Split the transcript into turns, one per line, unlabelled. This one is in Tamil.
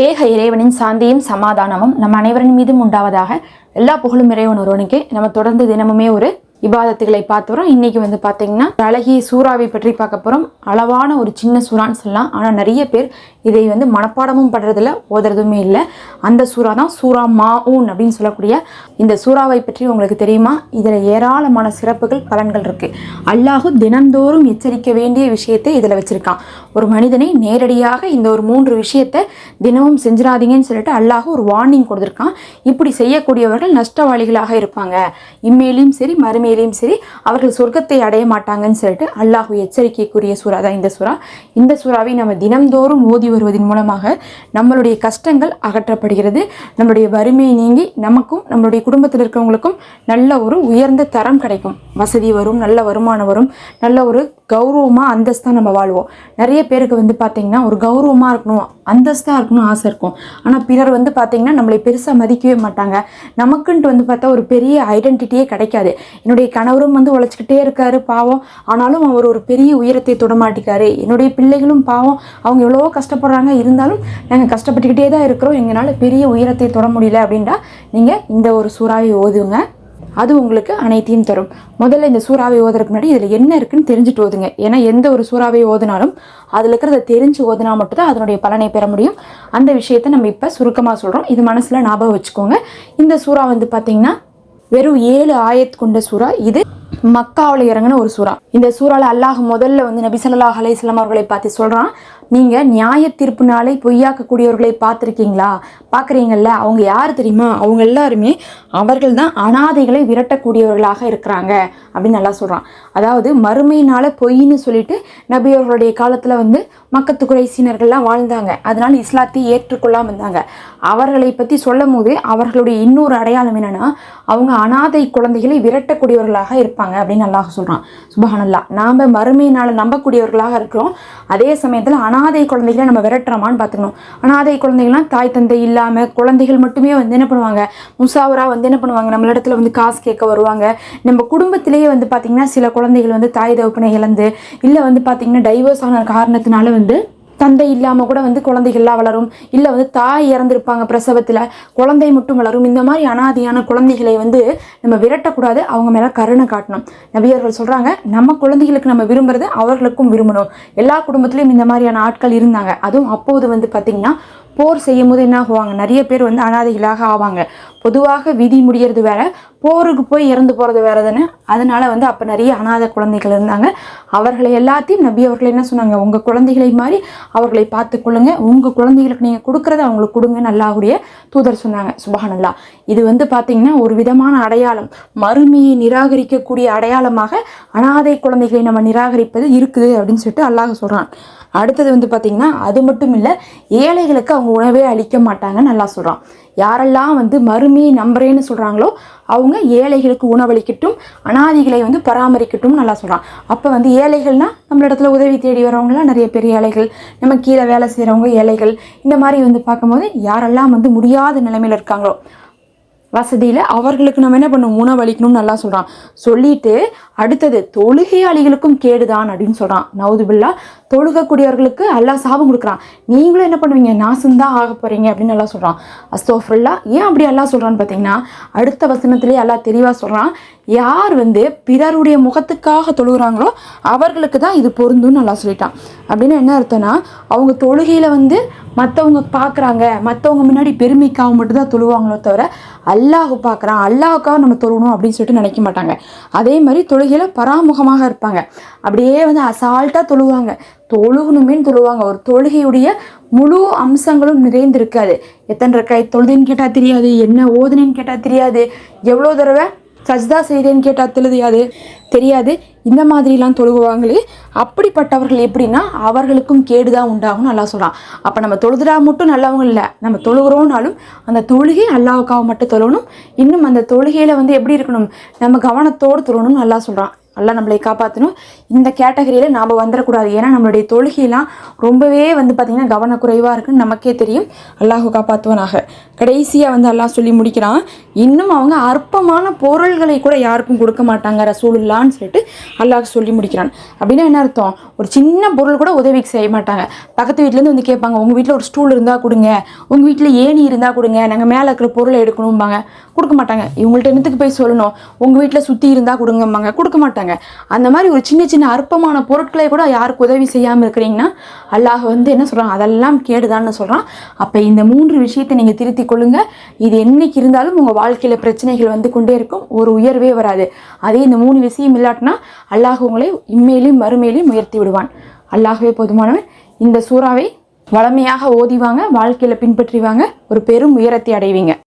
ஏக இறைவனின் சாந்தியும் சமாதானமும் நம் அனைவரின் மீதும் உண்டாவதாக எல்லா புகழும் இறைவன் ஒருவனுக்கு. நம்ம தொடர்ந்து தினமுமே ஒரு இபாதத்துகளை பார்த்து வரோம். இன்னைக்கு வந்து பார்த்தீங்கன்னா அழகிய சூறாவை பற்றி பார்க்க போகிறோம் அளவான ஒரு சின்ன சூறான்னு சொல்லலாம். ஆனால் நிறைய பேர் இதை வந்து மனப்பாடமும் படுறதில்ல ஓதுறதுமே இல்லை. அந்த சூறா தான் சூறா மாஊன் அப்படின்னு சொல்லக்கூடிய இந்த சூறாவை பற்றி உங்களுக்கு தெரியுமா? இதில் ஏராளமான சிறப்புகள் பலன்கள் இருக்குது அல்லாஹு தினந்தோறும் எச்சரிக்க வேண்டிய விஷயத்தை இதில் வச்சுருக்கான். ஒரு மனிதனை நேரடியாக இந்த ஒரு மூன்று விஷயத்தை தினமும் செஞ்சிடாதீங்கன்னு சொல்லிட்டு அல்லாஹ் ஒரு வார்னிங் கொடுத்துருக்கான். இப்படி செய்யக்கூடியவர்கள் நஷ்டவாளிகளாக இருப்பாங்க. இம்மேலையும் சரி மேலேயும் சரி அவர்கள் சொர்க்கத்தை அடைய மாட்டாங்கன்னு சொல்லிட்டு அல்லாஹ் எச்சரிக்கைக்குரிய சூறா தான் இந்த சூறா. இந்த சூறாவை நம்ம தினம்தோறும் ஓதி வருவதன் மூலமாக நம்மளுடைய கஷ்டங்கள் அகற்றப்படுகிறது. நம்மளுடைய வறுமை நீங்கி நமக்கும் நம்மளுடைய குடும்பத்தில் இருக்கிறவங்களுக்கும் நல்ல ஒரு உயர்ந்த தரம் கிடைக்கும். வசதி வரும் நல்ல வருமானம் வரும் நல்ல ஒரு கௌரவமாக அந்தஸ்தாக நம்ம வாழ்வோம். நிறைய பேருக்கு வந்து பார்த்திங்கன்னா ஒரு கௌரவமாக இருக்கணும் அந்தஸ்தாக இருக்கணும் ஆசை இருக்கும். ஆனால் பிறர் வந்து பார்த்திங்கன்னா நம்மளை பெருசாக மதிக்கவே மாட்டாங்க. நமக்குன்ட்டு வந்து பார்த்தா ஒரு பெரிய ஐடென்டிட்டியே கிடைக்காது. என்னுடைய கணவரும் வந்து உழைச்சிக்கிட்டே இருக்காரு பாவம். ஆனாலும் அவர் ஒரு பெரிய உயரத்தை தொடமாட்டிக்காரு. என்னுடைய பிள்ளைகளும் பாவம். அவங்க எவ்வளவோ கஷ்டப்படுறாங்க. இருந்தாலும் நாங்கள் கஷ்டப்பட்டுக்கிட்டே தான் இருக்கிறோம். எங்களால் பெரிய உயரத்தை தொட முடியல அப்படின்னா நீங்கள் இந்த ஒரு சூறாவை ஓதுங்க. அது உங்களுக்கு அனைத்தையும் தரும். முதல்ல இந்த சூறாவை ஓதுறதுக்கு முன்னாடி இதில் என்ன இருக்குன்னு தெரிஞ்சுட்டு ஓதுங்க. ஏன்னா எந்த ஒரு சூறாவை ஓதுனாலும் அதில் இருக்கிறத தெரிஞ்சு ஓதுனா மட்டும்தான் அதனுடைய பலனை பெற முடியும். அந்த விஷயத்தை நம்ம இப்போ சுருக்கமாக சொல்கிறோம் இது மனசில் ஞாபகம் வச்சுக்கோங்க. இந்த சூறா வந்து பார்த்திங்கன்னா வெறும் ஏழு ஆயத் கொண்ட சூறா இது மக்காவில் இறங்கின ஒரு சூறா. இந்த சூறால அல்லாஹ் முதல்ல வந்து நபிசல்லா அலையம் அவர்களை பார்த்து சொல்கிறான் நீங்கள் நியாய தீர்ப்பு நாளை பொய்யாக்கக்கூடியவர்களை பார்த்துருக்கீங்களா? பார்க்குறீங்கல்ல அவங்க யார் தெரியுமா? அவங்க எல்லாருமே அவர்கள் தான் அனாதைகளை விரட்டக்கூடியவர்களாக இருக்கிறாங்க. அப்படின்னு நல்லா சொல்கிறான் அதாவது மறுமையினால பொய்ன்னு சொல்லிட்டு நபி அவர்களுடைய காலத்தில் வந்து மக்கத்து குறைசினர்கள்லாம் வாழ்ந்தாங்க. அதனால இஸ்லாத்தை ஏற்றுக்கொள்ளாமல் இருந்தாங்க. அவர்களை பற்றி சொல்லும் போது அவர்களுடைய இன்னொரு அடையாளம் என்னென்னா அவங்க அனாதை குழந்தைகளை விரட்டக்கூடியவர்களாக இருப்பாங்க. அப்படின்னு அல்லாஹ் சொல்கிறான் சுபஹானல்லா. நாம் மறுமையினால் நம்பக்கூடியவர்களாக இருக்கிறோம். அதே சமயத்தில் அனாதை குழந்தைகளை நம்ம விரட்டுறோமான்னு பார்த்துக்கணும். அனாதை குழந்தைகள்லாம் தாய் தந்தை இல்லாமல் குழந்தைகள் மட்டுமே வந்து என்ன பண்ணுவாங்க? முசாவராக வந்து என்ன பண்ணுவாங்க? நம்மளிடத்துல வந்து காசு கேட்க வருவாங்க. நம்ம குடும்பத்திலேயே வந்து பார்த்திங்கன்னா சில குழந்தைகள் வந்து தாய் தகப்பனை இழந்து இல்லை வந்து பார்த்திங்கன்னா டைவர்ஸ் ஆன காரணத்தினால வந்து தந்தை இல்லாமல் கூட வந்து குழந்தைகள்லாம் வளரும். இல்லை வந்து தாய் இறந்துருப்பாங்க பிரசவத்தில். குழந்தை மட்டும் வளரும். இந்த மாதிரி அனாதையான குழந்தைகளை வந்து நம்ம விரட்டக்கூடாது. அவங்க மேலே கருணை காட்டணும். நபியர்கள் சொல்கிறாங்க நம்ம குழந்தைகளுக்கு நம்ம விரும்புறது அவர்களுக்கும் விரும்பணும். எல்லா குடும்பத்துலேயும் இந்த மாதிரியான ஆட்கள் இருந்தாங்க. அதுவும் அப்போது வந்து பார்த்திங்கன்னா போர் செய்யும் போது என்ன ஆகுவாங்க? நிறைய பேர் வந்து அனாதைகளாக ஆவாங்க. பொதுவாக விதி முடியறது வேற போருக்கு போய் இறந்து போகிறது வேற தானே அதனால வந்து அப்போ நிறைய அனாதை குழந்தைகள் இருந்தாங்க. அவர்களை எல்லாத்தையும் நபி அவர்கள் என்ன சொன்னாங்க? உங்கள் குழந்தைகளை மாதிரி அவர்களை பார்த்துக்கொள்ளுங்க உங்கள் குழந்தைகளுக்கு நீங்கள் கொடுக்குறத அவங்களுக்கு கொடுங்க. நல்லாக்கூடிய தூதர் சொன்னாங்க. சுபஹானல்லா. இது வந்து பார்த்திங்கன்னா ஒரு விதமான அடையாளம். மறுமையை நிராகரிக்கக்கூடிய அடையாளமாக அனாதை குழந்தைகளை நம்ம நிராகரிப்பது இருக்குது அப்படின்னு சொல்லிட்டு அல்லாஹ் சொல்கிறான் அடுத்தது வந்து பார்த்திங்கன்னா அது மட்டும் இல்லை ஏழைகளுக்கு அவங்க உணவே அளிக்க மாட்டாங்கன்னு நல்லா சொல்கிறான் யாரெல்லாம் வந்து மறுமையை நம்புறேன்னு சொல்கிறாங்களோ அவங்க ஏழைகளுக்கு உணவளிக்கட்டும் அனாதிகளை வந்து பராமரிக்கட்டும் நல்லா சொல்கிறான் அப்போ வந்து ஏழைகள்னால் நம்மளிடத்துல உதவி தேடி வரவங்களாம் நிறைய பெரிய ஏழைகள் நம்ம கீழே வேலை செய்கிறவங்க ஏழைகள் இந்த மாதிரி வந்து பார்க்கும்போது யாரெல்லாம் வந்து முடியாத நிலைமையில் இருக்காங்களோ வசதியில் அவர்களுக்கு நம்ம என்ன பண்ணும் உணவளிக்கணும்னு நல்லா சொல்கிறான் சொல்லிட்டு அடுத்தது தொழுகையாளிகளுக்கும் கேடுதான் அப்படின்னு சொல்கிறான் நவுதுபில்லா. தொழுகக்கூடியவர்களுக்கு எல்லா சாபம் கொடுக்குறான். நீங்களும் என்ன பண்ணுவீங்க? நாசம்தான் ஆக போகிறீங்க அப்படின்னு நல்லா சொல்கிறான் அஸ்தோஃபுல்லா ஏன் அப்படி எல்லாம் சொல்கிறான்னு பார்த்தீங்கன்னா அடுத்த வசனத்துலேயே எல்லாம் தெளிவாக சொல்கிறான் யார் வந்து பிறருடைய முகத்துக்காக தொழுகிறாங்களோ அவர்களுக்கு தான் இது பொருந்தும்னு நல்லா சொல்லிட்டான். அப்படின்னு என்ன அர்த்தம்னா அவங்க தொழுகையில் வந்து மற்றவங்க பார்க்குறாங்க மற்றவங்க முன்னாடி பெருமைக்காக மட்டும்தான் தொழுவாங்களோ தவிர அல்லாஹ் பார்க்குறான் அல்லாஹுக்காக நம்ம தொழுணும் அப்படின்னு சொல்லிட்டு நினைக்க மாட்டாங்க. அதே மாதிரி தொழுகையில் பராமுகமாக இருப்பாங்க. அப்படியே வந்து அசால்ட்டாக தொழுவாங்க. தொழுகணுமேன்னு தொழுவாங்க. ஒரு தொழுகையுடைய முழு அம்சங்களும் நிறைந்திருக்காது. எத்தனை ரக்காய் தொழுதுன்னு கேட்டால் தெரியாது என்ன ஓதுனேன்னு கேட்டால் தெரியாது எவ்வளோ தடவை சஜ்தா செய்தேன்னு கேட்டால் தெரியாது தெரியாது. இந்த மாதிரிலாம் தொழுகுவாங்களே. அப்படிப்பட்டவர்கள் எப்படின்னா அவர்களுக்கும் கேடு தான் உண்டாகும் நல்லா சொல்கிறான் அப்போ நம்ம தொழுதுடா மட்டும் நல்லவங்க இல்லை. நம்ம தொழுகிறோம்னாலும் அந்த தொழுகை அல்லாவுக்காக மட்டும் தொழணும். இன்னும் அந்த தொழுகையில் வந்து எப்படி இருக்கணும்? நம்ம கவனத்தோடு தொழணும்னு நல்லா சொல்கிறான் அல்லாஹ் நம்மளை காப்பாற்றணும் இந்த கேட்டகரியில் நாம் வந்துடக்கூடாது ஏன்னா நம்மளுடைய தொழுகையெல்லாம் ரொம்பவே வந்து பார்த்திங்கன்னா கவனக்குறைவாக இருக்குன்னு நமக்கே தெரியும். அல்லாஹு காப்பாற்றுவனாக கடைசியாக வந்து அல்லாஹ் சொல்லி முடிக்கிறான் இன்னும் அவங்க அற்பமான பொருள்களை கூட யாருக்கும் கொடுக்க மாட்டாங்க ரசூலுல்லான்னு சொல்லிட்டு அல்லாஹ் சொல்லி முடிக்கிறான். அப்படின்னா என்ன அர்த்தம்? ஒரு சின்ன பொருள் கூட உதவிக்கு செய்ய மாட்டாங்க. பக்கத்து வீட்டிலேருந்து வந்து கேட்பாங்க உங்கள் வீட்டில் ஒரு ஸ்டூல் இருந்தால் கொடுங்க. உங்கள் வீட்டில் ஏணி இருந்தால் கொடுங்க. நாங்கள் மேலே இருக்கிற பொருளை எடுக்கணும்பாங்க. கொடுக்க மாட்டாங்க. இவங்கள்ட்ட என்னத்துக்கு போய் சொல்லணும்? உங்கள் வீட்டில் சுற்றி இருந்தால் கொடுங்கம்பாங்க. கொடுக்க மாட்டாங்க. அந்த மாதிரி ஒரு சின்ன சின்ன அற்பமான பொருட்களை கூட யாருக்கு உதவி செய்யாமல் இருக்கிறீங்கன்னா அல்லாஹ் வந்து என்ன சொல்கிறான் அதெல்லாம் கேடுதான்னு சொல்கிறான் அப்போ இந்த மூன்று விஷயத்தை நீங்கள் திருத்தி கொள்ளுங்க. இது என்றைக்கு இருந்தாலும் உங்கள் வாழ்க்கையில் பிரச்சனைகள் வந்து கொண்டே இருக்கும். ஒரு உயர்வே வராது. அதே இந்த மூணு விஷயம் இல்லாட்டினா அல்லாஹ் உங்களை இம்மையிலும் மறுமையிலும் உயர்த்தி விடுவான். அல்லாஹவே போதுமானவன். இந்த சூறாவை வளமையாக ஓதிவாங்க வாழ்க்கையில் பின்பற்றிவாங்க ஒரு பெரும் உயரத்தை அடைவீங்க.